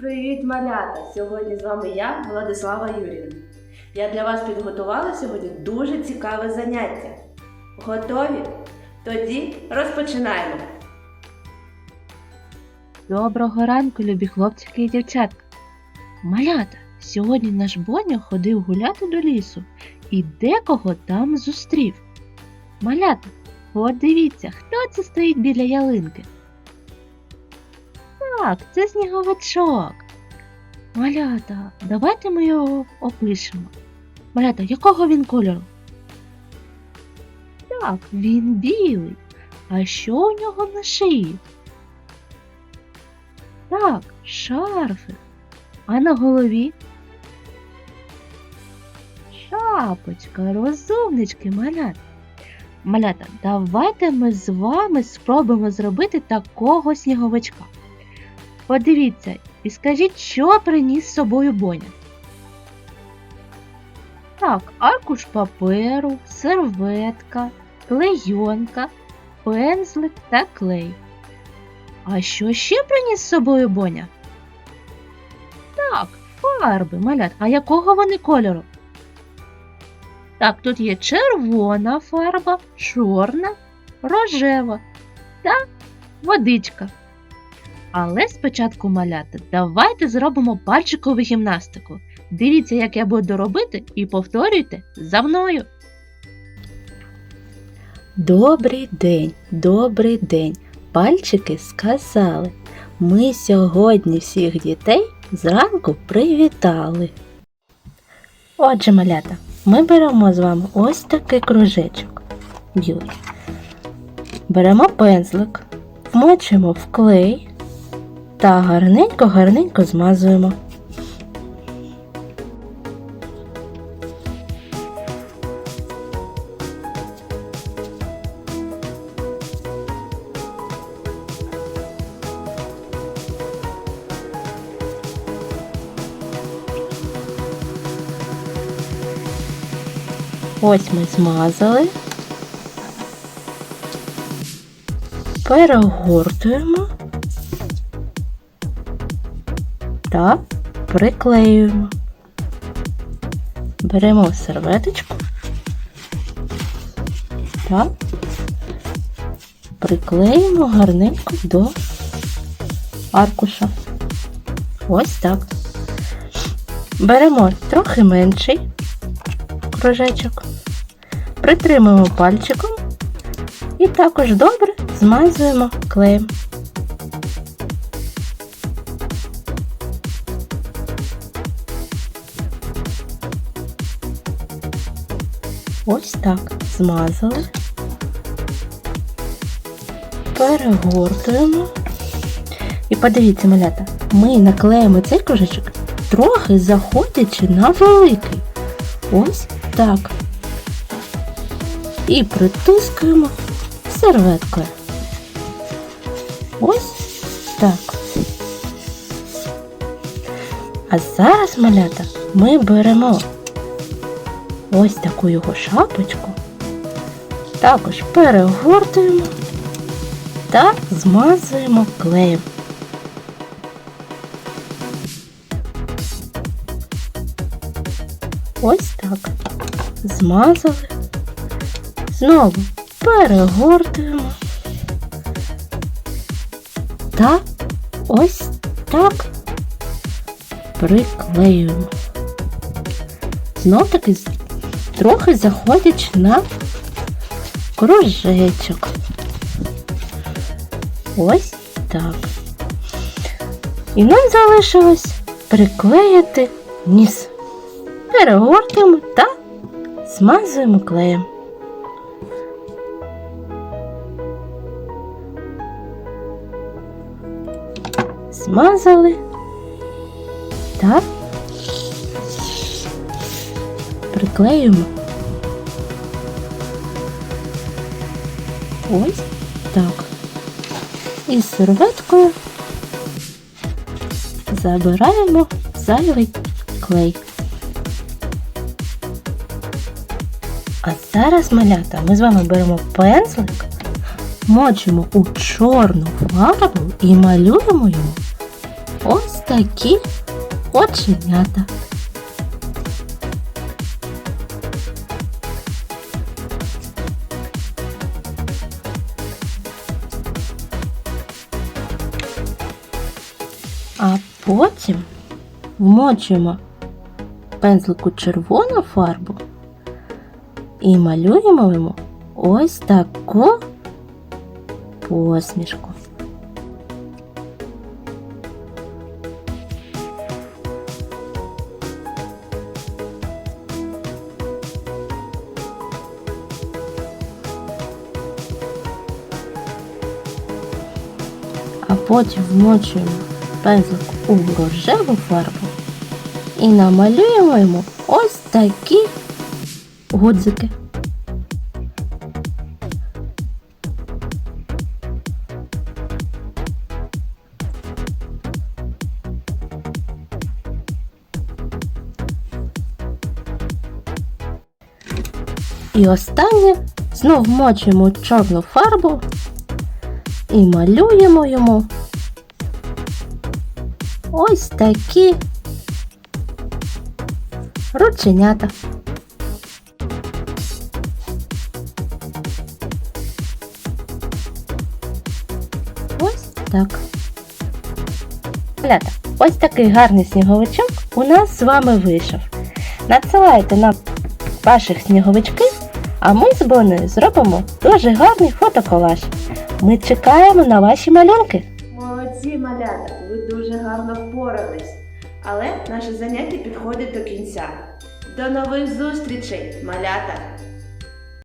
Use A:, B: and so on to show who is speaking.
A: Привіт, малята! Сьогодні з вами я, Владислава Юрівна. Я для вас підготувала сьогодні дуже цікаве заняття. Готові? Тоді розпочинаємо.
B: Доброго ранку, любі хлопчики і дівчатка. Малята, сьогодні наш Боня ходив гуляти до лісу і декого там зустрів. Малята, подивіться, хто це стоїть біля ялинки. Так, це сніговичок. Малята, давайте ми його опишемо. Малята, якого він кольору? Так, він білий. А що у нього на шиї? Так, шарфик. А на голові? Шапочка, розумнички, малята. Малята, давайте ми з вами спробуємо зробити такого сніговичка. Подивіться і скажіть, що приніс з собою Боня. Так, аркуш паперу, серветка, клейонка, пензлик та клей. А що ще приніс з собою Боня? Так, фарби, малят. А якого вони кольору? Так, тут є червона фарба, чорна, рожева та водичка. Але спочатку малята, давайте зробимо пальчикову гімнастику. Дивіться, як я буду робити, і повторюйте за мною.
C: Добрий день, добрий день. Пальчики сказали. Ми сьогодні всіх дітей зранку привітали. Отже, малята, ми беремо з вами ось такий кружечок. білий. Беремо пензлик, вмочимо в клей та гарненько-гарненько змазуємо. Ось ми змазали. Перегортуємо та приклеюємо. Беремо серветочку та приклеїмо гарненько до аркуша. Ось так. Беремо трохи менший кружечок, притримуємо пальчиком і також добре змазуємо клеєм. Ось так змазали, перегортуємо. І подивіться, малята, ми наклеїмо цей кружечок трохи заходячи на великий. Ось так. І притискуємо серветкою. Ось так. А зараз, малята, ми беремо ось таку його шапочку, також перегортуємо та змазуємо клеєм. Ось так. Змазали. Знову перегортуємо. Та ось так приклеюємо. Знов таки трохи заходячи на кружечок. Ось так. І нам залишилось приклеїти ніс перегортуємо та змазуємо клеєм. Змазали та приклеюємо. Ось так. І серветкою забираємо зайвий клей. А зараз, малята, ми з вами беремо пензлик, мочимо у чорну фарбу і малюємо йому ось такі оченята. Потім вмочуємо пензлику червону фарбу і малюємо йому ось таку посмішку. Потім вмочуємо пензлик у рожеву фарбу і намалюємо йому ось такі гудзики. І останнє знов вмочуємо чорну фарбу і малюємо йому ось такі рученята. Ось так. Ось такий гарний сніговичок у нас з вами вийшов. Надсилайте нам ваших сніговичків, а ми з Бонею зробимо дуже гарний фотоколаж. Ми чекаємо на ваші малюнки.
A: Молодці, малята, гарно впорались. Але наше заняття підходить до кінця. До нових зустрічей, малята!